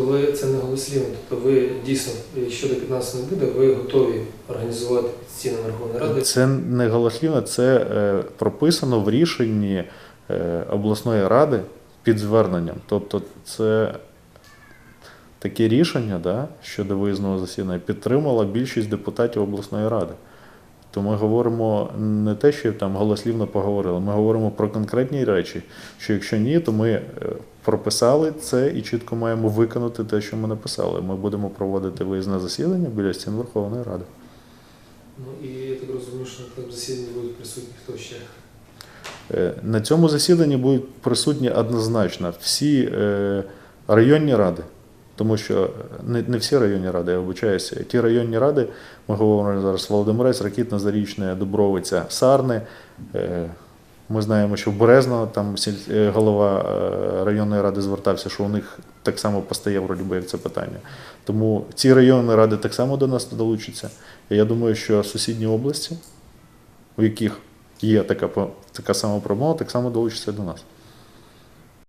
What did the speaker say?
Тобто ви це не голослівно, тобто ви дійсно, якщо до 15 не буде, ви готові організувати стінами Верховної Ради. Це не голослівно, це е, прописано в рішенні е, обласної ради під зверненням. Тобто це таке рішення да, щодо виїзного засідання підтримала більшість депутатів обласної ради. То ми говоримо не те, що там голослівно поговорили, ми говоримо про конкретні речі, що якщо ні, то ми е, прописали це і чітко маємо виконати те, що ми написали. Ми будемо проводити виїзне засідання біля стін Верховної Ради. Ну і я так розумію, що на тому засіданні будуть присутні хто ще. Е, На цьому засіданні будуть присутні однозначно всі е, районні ради, тому що не, не всі районні ради, я вибачаюся. Ті районні ради, ми говоримо зараз Володимирець, Ракітна, Зарічне, Дубровиця, Сарни. Е, Ми знаємо, що в Березно там е, голова е, районної ради звертався, що у них так само постає вроді би як це питання. Тому ці районні ради так само до нас долучаться. І я думаю, що сусідні області, у яких є така, така сама промова, так само долучиться до нас.